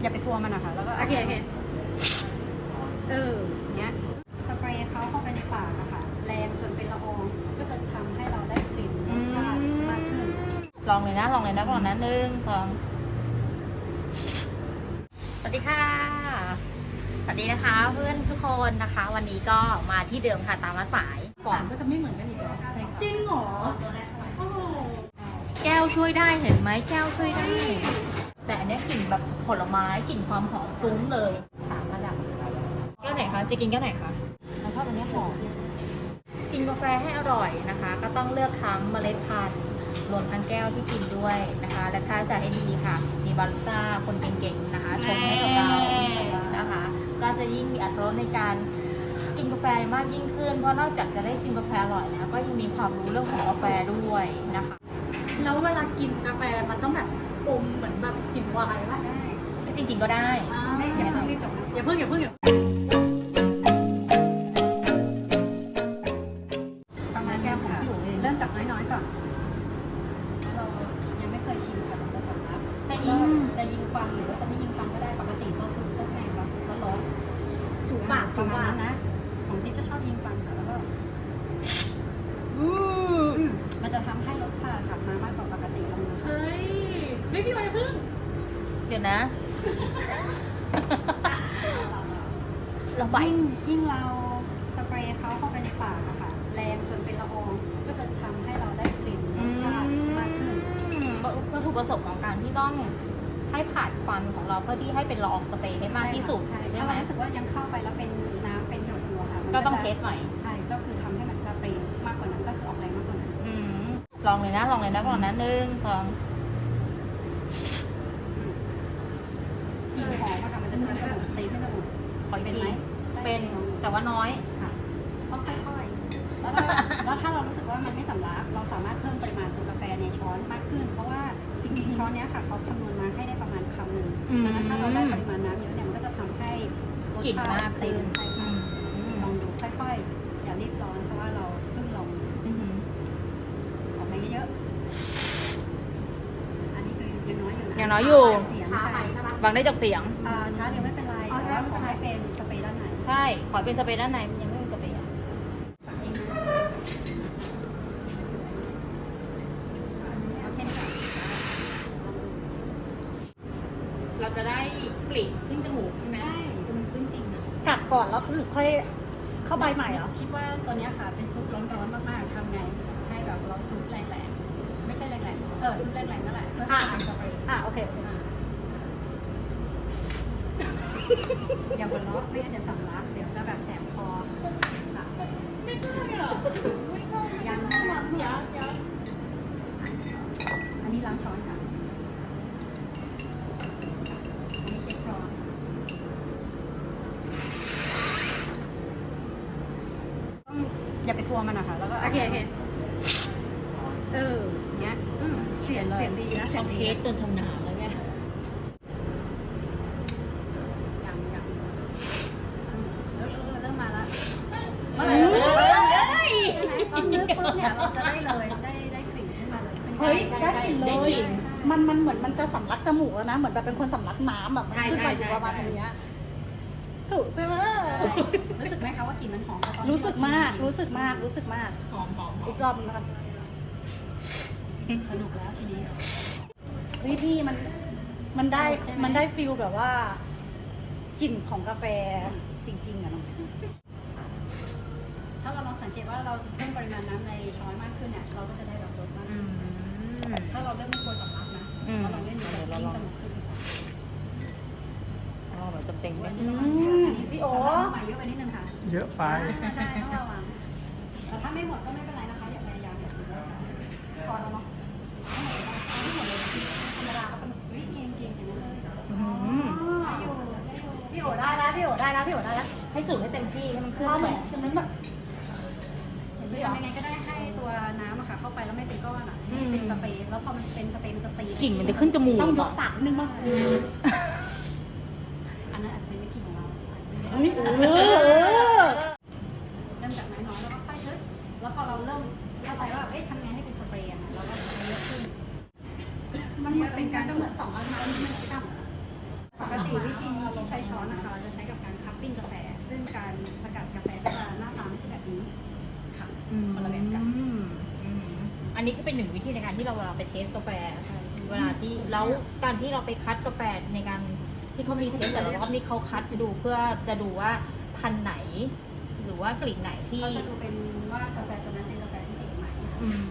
อย่าไปกลัวมันนะคะแล้วก็โอเคโอเคเออเนี้ยสเปรย์เขาเข้าไปในปากอะค่ะแรงจนเป็นละอองก็จะทำให้เราได้กลิ่นรสชาติมากขึ้น ลองเลยนะ ลองเลยนะลองนะหนึ่งสองสวัสดีค่ะ สวัสดีนะคะ เพื่อนทุกคนนะคะ วันนี้ก็มาที่เดิมค่ะตามนัดหมายก่อนก็จะไม่เหมือนกันอีกแล้วใช่ค่ะจริงเหรอโอ้โหแก้วช่วยได้เห็นไหมแก้วช่วยได้ แต่อันเนี้ยกลิ่นแบบผลไม้กลิ่นความหอมฟุ้งเลยสามระดับแก้วไหนคะจะกินแก้วไหนคะเราชอบอันเนี้ยหอมกินกาแฟให้อร่อยนะคะ ก็ต้องเลือกทั้งเมล็ดพันธุ์รวมทั้งแก้วที่กินด้วยนะคะ และถ้าจะให้ดีค่ะ มีบาริสต้าคนเก่งๆนะคะชงให้กับเรานะคะ ก็จะยิ่งมีอัตรสในการกินกาแฟมากยิ่งขึ้น เพราะนอกจากจะได้ชิมกาแฟอร่อยแล้วก็ยังมีความรู้เรื่องของกาแฟด้วยนะคะ แล้วเวลากินกาแฟมันต้องแบบ อมเหมือนแบบกลิ่นไวน์ป่ะก็จริงๆก็ได้ไม่อย่าเพิ่งรีบจบนะอย่าเพิ่งอย่าเพิ่งอย่าประมาณแก้วค่ะเริ่มจากน้อยๆก่อนเรายังไม่เคยชิมค่ะมันจะสำลักให้ก็ดีจะยิงฟันหรือว่าจะไม่ยิงฟันก็ได้ปกติซดซุปซดแรงแล้วแล้วร้อนถูปากปถูระมาปาณกนั้นนะ ของจิ๊บจะชอบยิงฟันค่ะแล้วก็อู้อืมมันจะทำให้รสชาติกลับมามากกว่าปกติแล้วนะคะ เฮ้ยไม่พี่วอย่าเพิ่ง เดี๋ยวนะเราไปยิ่งยิ่งเราสเปรย์เขาเข้าไปในปากอะค่ะ แรงจนเป็นละอองก็จะทำให้เราได้กลิ่นรสชาติมากขึ้นวัตถุประสงค์ของการที่ต้องให้ผ่านฟันของเราเพื่อที่ให้เป็นละอองสเปรย์ให้มากที่สุดใช่ใช่ถ้าไหมเรารู้สึกว่ายังเข้าไปแล้วเป็นน้ำเป็นหยดอยู่อะค่ะมันก็ต้องจะเทสใหม่ ใช่ ก็คือทำให้มันสเปรย์มากกว่านั้นก็คือออกแรงมากกว่านั้น อืมลองเลยนะ ลองเลยนะลองนะหนึ่งสองกลิ่นหอมอะค่ะมันจะขึ้นจมูกตีขึ้นจมูก ขออีก เป็น ที ไหม เป็นแต่ว่าน้อยค่ะต้องค่อยๆแล้วถ้าแล้วถ้าเรารู้สึกว่ามันไม่สำลักเราสามารถเพิ่มปริมาณตัวกาแฟในช้อนมากขึ้น เพราะว่าจริงๆช้อนเนี้ยค่ะเขาคำนวณมาให้ได้ประมาณคำหนึ่งอืม ดังนั้นถ้าเราได้ปริมาณน้ำเยอะเนี่ยมันก็จะทำให้รสกลิ่นชาติมากเต็ขึ้มนใช่อืค่ะมลองดูค่อยๆ อย่ารีบร้อนเพราะว่าเราเพิ่งลงอืมออกมาเยอะๆอันนี้คือยังน้อยอยู่นะยังน้อยอยู่ เสียงช้าใช่ไปใช่ปะ ฟังได้จากเสียง อ่าช้าเดียวไม่เป็นไรอ๋อแต่ว่าช้าขอให้เป็นสเปรย์ด้าน ในใช่ ขอเป็นสเปรย์ด้านในมันยังไม่มีสเปรย์อะปากเองนะเอาแค่นี้ก่อนเราจะได้กลิ่นขึ้นจมูกใช่ไหมใช่คือมันขึ้นจริงอะกัดก่อนแล้วหรือค่อยเข้าใบใหม่เหรอ คิดว่าตัวเนี้ยค่ะเป็นซุปร้อนๆมากๆทำไงให้แบบเราซุปแรงๆ ไม่ใช่แรงๆ เออซุปแรงๆนั่นแหละเพื่อให้เป็นสเปรย์อะโอเค อย่าบนล้อไม่งั้นเดี๋ยวสำลัก เดี๋ยวจะแบบแสบคอค่ะ ไม่ใช่เหรอไม่ใช่ ยังนะ ยังยัง อันนี้ล้างช้อนค่ะ อันนี้เช็ดช้อนต้ องอย่าไปกลัวมันนะคะแล้วก็โอเคโอเคเออเนี้ยอืมเสียงเสียงดีนะเสียเรางเทดีสจนชำนาญแล้วไงยังยังอืมเออเออเริ่มมาแล้วเฮ้เมื่อไหร่เราจะยใช่ไหมพอซื้อปุ๊บเนี่ยเราจะได้เลยได้ได้กลิ่นขึ้นมาเลยขึ้นเฮ้ยใช่ได้กลิ่นเลได้ยกลิ่น มันมันเหมือนมันจะสำลักจมูกแล้วนะ เหมือนแบบเป็นคนสำลักน้ำแบบมันใช่ขึ้นมาอใช่ยู่ประมาณใช่อย่างเงี้ย ถูกใช่ไหมรู้สึกไหมคะว่ากลิ่นมันหอมว่าตอนที่รู้สึกมากเรู้สึกมาก รู้สึกมากหอมหอมหออีมกรอบนึงนะครับสนุกแล้วทีนี้เฮ้ยพี่มัน มันได้ ใช่ไหม มันได้ฟิลแบบว่ากลิ่นของกาแฟจริงๆอะเนาะ ถ้าเราลองสังเกตว่าเราเพิ่มปริมาณน้ำในช้อนมากขึ้นเนี่ยเราก็จะได้รับรสมากอืขึ้นมถ้าเราเริ่มไม่กลัวสำลักนะอืม เราลองเล่นดูแบบยิ่งสนุกขึ้น อ๋อแบบเต็มๆเลย อืม พี่โอ๋ใหม่เยอะไปนิดนึงค่ะเยอะไปใช่ต้องระวังแต่ถ้าไม่หมดก็ไม่เป็นไรนะคะอย่าพยายามอย่าถือว่าพอแล้วเนาะไม่หมดเลยธรรมดาก็เป็นเฮ้ยเก่งเก่งอย่างนั้นเลยอืมได้อยู่ได้อยู่พี่โอ๋ได้แล้วพี่โอ๋ได้แล้วพี่โอ๋ได้แล้วให้สูตรให้เต็มที่ให้มันขึ้นเอาเหมืแบอนบฉะนั้นแบบหรือทำยังไงก็ได้ให้ตัวน้ำอะค่ะเข้าไปแล้วไม่เป็นก้อนอะเป็นสเปรย์แล้วพอมันเป็นสเปรย์มันจะตีกลิ่นมันจะขึ้นจมูกต้องยกอะปากนึงมั้งอันนั้นอาจจะเป็นวิธีของเราอาจจะ เริ่มจากน้อยๆแล้วก็ค่อยชึดแล้วพอเราเริ่มเข้าใจว่าเอ๊ะทำไงให้เป็นสเปรย์อะเราก็ใช้เยอะขึ้น มันเหมือนเป็นการก็เหมือนสองอันนั้นมันไม่ต่ำปกติวิธีนี้ที่ใช้ช้อนนะคะเราจะใช้กับการคัพปิ้งกาแฟ ซึ่งการสกัดกาแฟก็จะหน้าตาไม่ใช่แบบนี้ค่ะคนละแบบกัน อันนี้ก็เป็นหนึ่งวิธีในการที่เราเวลาไปเทสกาแฟ เวลาที่แล้วการที่เราไปคัดกาแฟในการ ที่เขามีเทสแต่ละรอบนี่เขาคัดดูเพื่อจะดูว่าพันธุ์ไหน หรือว่ากลิ่นไหนที่ เขาจะดูเป็นว่ากาแฟตัวนั้นเป็นกาแฟพิเศษไหม อืม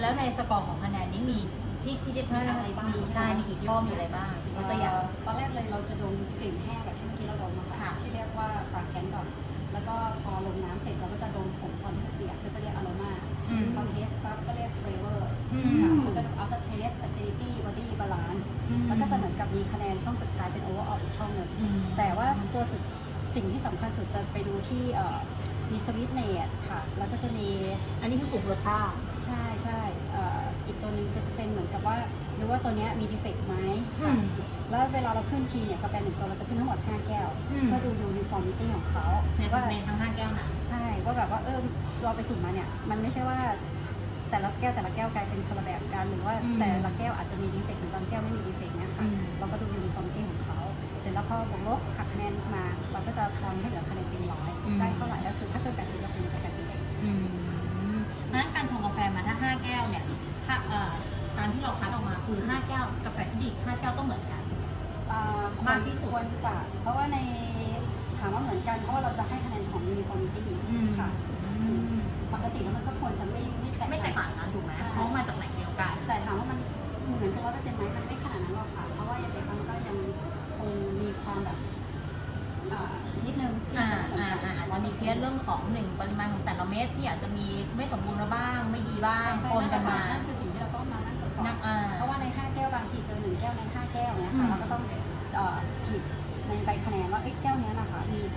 แล้วในสกอร์ของคะแนนนี้มีที่ที่จะมีอะไรบ้างมีใช่มีกี่ข้อมีอะไรบ้างยกตัวอย่าง ตอนแรกเลยเราจะดมกลิ่นแห้งแบบที่เมื่อกี้เราดมมาค่ะค่ะที่เรียกว่าฟราแกนก่อนแล้วก็พอลงน้ำเสร็จเราก็จะดมผงตอนที่เปียกก็จะเรียกอโรมาอืมพอเทสปั๊บก็เรียกเฟเวอร์อืม ค่ะแล้วก็ดู after taste acidity body balance แล้วก็จะเหมือนกับมีคะแนนช่องสุดท้ายเป็น overall อีกช่องหนึ่ง อืม แต่ว่าตัวสุดสิ่งที่สำคัญสุดจะไปดูที่เอ่อมีสวิตเนตค่ะ แล้วก็จะมีอันนี้คือกลุ่มรสชาติ ใช่ใช่เอ่ออีก ตัวหนึงก็จะเป็นเหมือนกับว่าดูว่าตัวเนี้ยมีดีเฟกต์ไหมอืค่ะม แล้วเวลาเราขึ้นทีเนี่ยกาแฟหนึ่งตัวเราจะขึ้นทั้งหมด5แก้วอืม เพื่อดู uniformity ของเขาในว่าในทั้งห้าแก้วนะใช่ว่าแบบว่าเออเราไปสุ่มมาเนี่ย มันไม่ใช่ว่า แต่ละแก้วแต่ละแก้วกลายเป็นคนละแบบกันหรือว่าอืม แต่ละแก้วอาจจะมีดีเฟกต์หรือบางแก้วไม่มีดีเฟกต์เนี่ยค่ะอืมเราก็ดู uniformity ของเขา เสร็จแล้วพอบวกลบหักคะแนนมา เราก็จะทำให้เหลือคะแนนเต็มร้อยได้เท่าไหร่ก็คือถ้าเกิน80ก็เป็นกาแฟพิเศษอืมเพราะฉะนั้นการชงกาแฟมาถ้าห้าแก้วเนี่ย ถ้าเอ่อการที่เราคัดออกมาคือห้าแก้วกาแฟที่ดีห้าแก้วต้องเหมือนกันอ่ามากที่สุดควรจะเพราะว่าในถามว่าเหมือนกันเพราะว่าเราจะให้คะแนนของ uniformity ค่ะปกติแล้วมันก็ควรจะไม่ไม่แตกไม่แตกต่างกันถูกไหมเพราะมาจากแหล่งเดียวกัน แต่ถามว่ามันเหมือนจะร้อยเปอร์เซ็นต์ไหมมันไม่ขนาดนั้นหรอกค่ะ เพราะว่ายังไงมันก็ยังคงมีความแบบอ่านิดนึงที่อ่าจะเหมือนอ่ากันอ่าอาจจะมีเทียเรื่องของหนึ่งปริมาณของแต่ละเม็ดที่อาจจะมีไม่สมบูรณ์บ้าง ไม่ดีบ้างใช่ใช่ปนกันมา นั่นคือ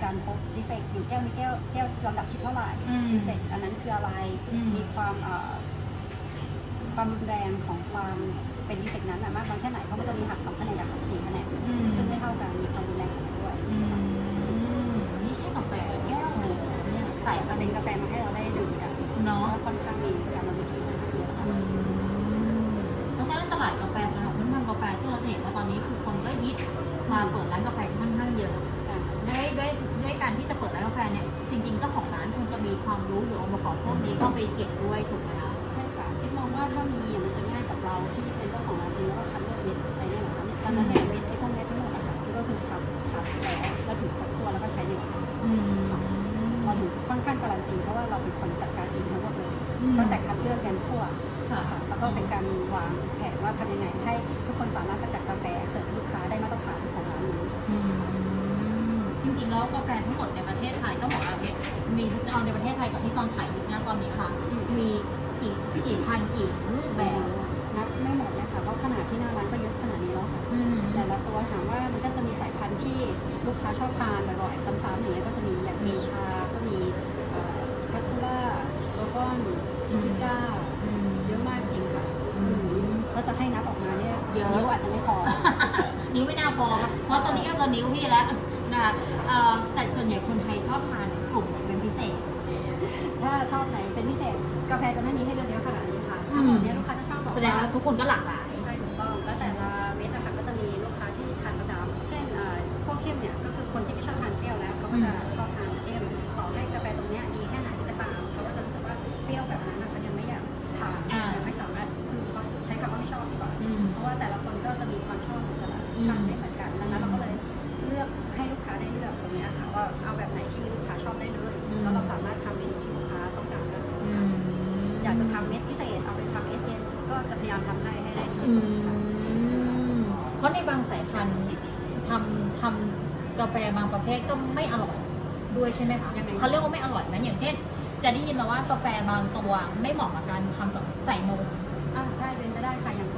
คะมีการพบดีเฟกต์อยู่แก้วนี้แก้วแก้วลำดับที่เท่าไหร่อืมดีเฟกต์อันนั้นคืออะไรอืม มีความเอ่อความรุนแรงของความเป็นดีเฟกต์นั้นน่ะมากน้อยแค่ไหนเพราะมันจะมีหักสองคะแนนกับหักสี่คะแนนอืมซึ่งไม่เท่ากันมีความรุนแรงของมันด้วยอืมนี่แค่กาแฟแก้วหนึ่งเนี่ยใส่จะจะเป็เป็นนกาแฟมาให้เรา เราถึงค่อนข้างการันตีเพราะว่าเราเป็นคนจัดการเองทั้งหมดเลยอืมตั้งแต่คัดเลือกยันคั่วค่ะค่ะแล้วก็เป็นการวางแผนว่าทำยังไงให้ทุกคนสามารถสกัดกาแฟเสิร์ฟให้ลูกค้าได้มาตรฐานของร้านนี้อืมจริงๆแล้วกาแฟทั้งหมดในประเทศไทยต้องบอกว่าเพชรมีเอาในประเทศไทยกับที่ตอนขายอยู่นะตอนนี้ค่ะ มีกี่กี่พันกี่รูปแบบนับไม่หมดเลยค่ะเพราะ ลูกค้าชอบทานบ่อยๆซ้ำๆอย่างเงี้ยก็จะมีอย่างเมชาก็มีแคปซูล่าโลกอนจิปิก้าอืมเยอะมากจริงค่ะอืมก็จะให้นับออกมาเนี่ยเยอะนิ้วอาจจะไม่พอ นิ้วไม่น่าพอครับเพราะตอนนี้ก็ตัวนิ้วพี่แล้วนะคะเอ่อแต่ส่วนใหญ่คนไทยชอบทานกลุ่มไหนเป็นพิเศษ ถ้าชอบไหนเป็นพิเศษ กาแฟจะไม่มีให้เลือกเยอะขนาดนี้ค่ะอืถ้ามแบบเนี้ยลูกค้าจะชอบบอกแสดงว่าทุกคนก็หลากหลาย ยายามทำให้ให้ได้ดีอืที่สุดค่ะมเพราะในบางสายพันธุ์ทำทำกาแฟบางประเภทก็ไม่อร่อยด้วยใช่ไหมคะยังไงเขาเรียกว่าไม่อร่อยนะอย่างเช่น จะได้ยินมาว่ากาแฟบางตัวไม่เหมาะกับการทำกับใส่นมอ่าใช่เป็นไปได้ค่ะอย่าง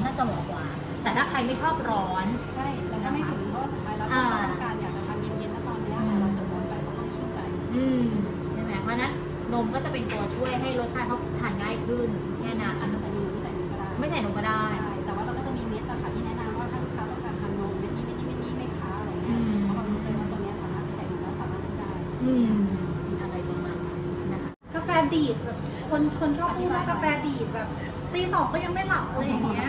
นำว่าเป็นร้อนน่าจะเหมาะกว่า แต่ถ้าใครไม่ชอบร้อน ใช่แต่ถ้าไม่ถึงเพราะว่าสุดท้ายแล้วเราต้องการอยากจะทานเย็นๆแล้วตอนเนี้ยค่ะเราจะร้อนไปก็ต้องชื่นใจอืมใช่ไหมเพราะฉะนั้นนมก็จะเป็นตัวช่วยให้รสชาติเขาทานง่ายขึ้นแค่นั้นอาจจะใส่นมหรือใส่นมก็ได้ไม่ใส่นมก็ได้ ใช่แต่ว่าเราก็จะมีเม็ดอะค่ะที่แนะนำว่าถ้าลูกค้าต้องการทานนมเม็ดนี้เม็ดนี้เม็ดนี้ไม่ค้าอะไรเงี้ยอืม เพราะเรารู้เลยว่าตัวเนี้ยสามารถใส่นมแล้วสามารถซื้อได้ อืมอะไรประมาณนั้นนะคะ กาแฟดีดแบบคนคนชอบพูดว่ากาแฟดีดแบบ ตีสองก็ยังไม่หลับอะไรอย่างเงี้ย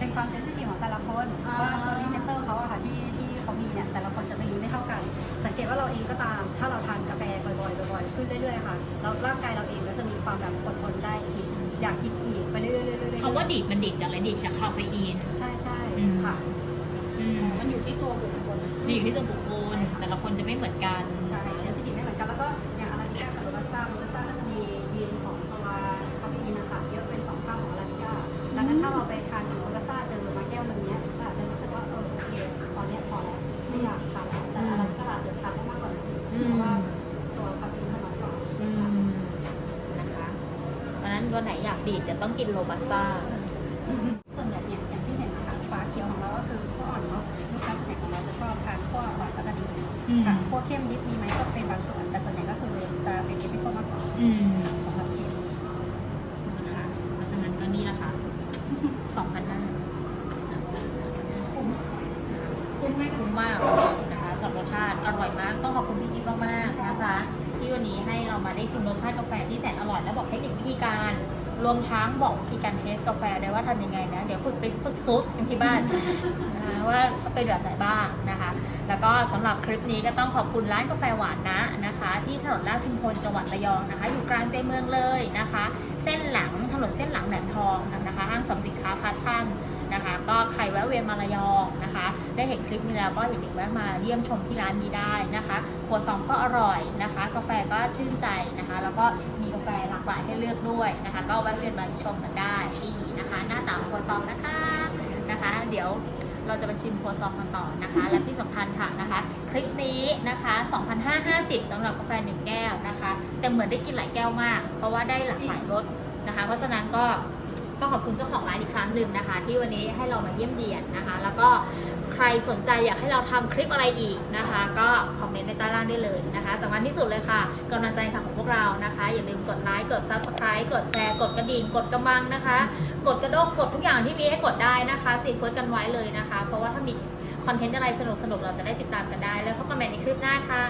เป็นความเซนซิทีฟของแต่ละคนอ่าว่าตัวรีเซพเตอร์เขาอะค่ะที่ที่เขามีเนี่ยแต่ละคนจะไม่รู้ไม่เท่ากัน สังเกตว่าเราเองก็ตาม ถ้าเราทานกาแฟบ่อยๆบ่อยๆขึ้นเรื่อยๆค่ะแล้วร่างกายเราเองก็จะมีความแบบอดทนได้อีกอยากกินอีกไปเรื่อยๆเรื่อยๆคำว่าดีดมันดีดจากอะไรดีดจากคาเฟอีน ใช่ใช่อืม ค่ะอืมมันอยู่ที่ตัวบุคคล ดีอยู่ที่ตัวบุคคลแต่ละคนจะไม่เหมือนกัน ใช่เซ ต้องกินโรบัสต้า ส่วนใหญ่เนี่ยอย่างที่เห็นนะคะฟ้าเขียวของเราก็คือขั้วอ่อนเนาะลูกค้าส่วนใหญ่ของเราจะชอบทานขั้วอ่อนก็จะดีอืมค่ะขั้วเข้มนิดมีไหมก็เป็นบางส่วนแต่ส่วนใหญ่ก็คือจะเป็นเอสเปรสโซ่มากกว่า รวมทั้งบอกวิธีการเทสกาแฟด้วยว่าทำยังไงนะ เดี๋ยวฝึกไปฝึกซุดกันที่บ้านนะคะว่าเป็นแบบไหนบ้างนะคะ แล้วก็สำหรับคลิปนี้ก็ต้องขอบคุณร้านกาแฟหวานนะนะคะ ที่ถนนลาดชุมพลจังหวัดระยองนะคะ อยู่กลางใจเมืองเลยนะคะ เส้นหลังถนนเส้นหลังแหลมทองนะคะห้างสรรพสินค้าพัชชั่น นะคะ ก็ใครแวะเวียนมาระยองนะคะ ได้เห็นคลิปนี้แล้วก็อย่าลืมแวะมาเยี่ยมชมที่ร้านนี้ได้นะคะครัวซองก็อร่อยนะคะ กาแฟก็ชื่นใจนะคะ แล้วก็มีกาแฟหลากหลายให้เลือกด้วยนะคะ ก็แวะเวียนมาชมกันได้ที่นะคะ หน้าตางครัวซองนะคะนะคะ เดี๋ยวเราจะไปชิมครัวซองกันต่อนะคะ และที่สำคัญค่ะนะคะ คลิปนี้นะคะ2,550สำหรับกาแฟหนึ่งแก้วนะคะ แต่เหมือนได้กินหลายแก้วมาก เพราะว่าได้หลากหลายรสนะคะ เพราะฉะนั้นก็ ต้องขอบคุณเจ้าของร้านอีกครั้งหนึ่งนะคะ ที่วันนี้ให้เรามาเยี่ยมเยียนนะคะ แล้วก็ใครสนใจอยากให้เราทำคลิปอะไรอีกนะคะ ก็คอมเมนต์ในใต้ล่างได้เลยนะคะสำคัญที่สุดเลยค่ะกำลังใจค่ะของพวกเรานะคะ อย่าลืมกดไลค์กด subscribe กดแชร์กดกระดิ่งกดกระมังนะคะ กดกระด้งกดทุกอย่างที่มีให้กดได้นะคะสีเฟิร์สกันไว้เลยนะคะ เพราะว่าถ้ามีคอนเทนต์อะไรสนุกๆเราจะได้ติดตามกันได้ แล้วพบกันใหม่ในคลิปหน้าค่ะ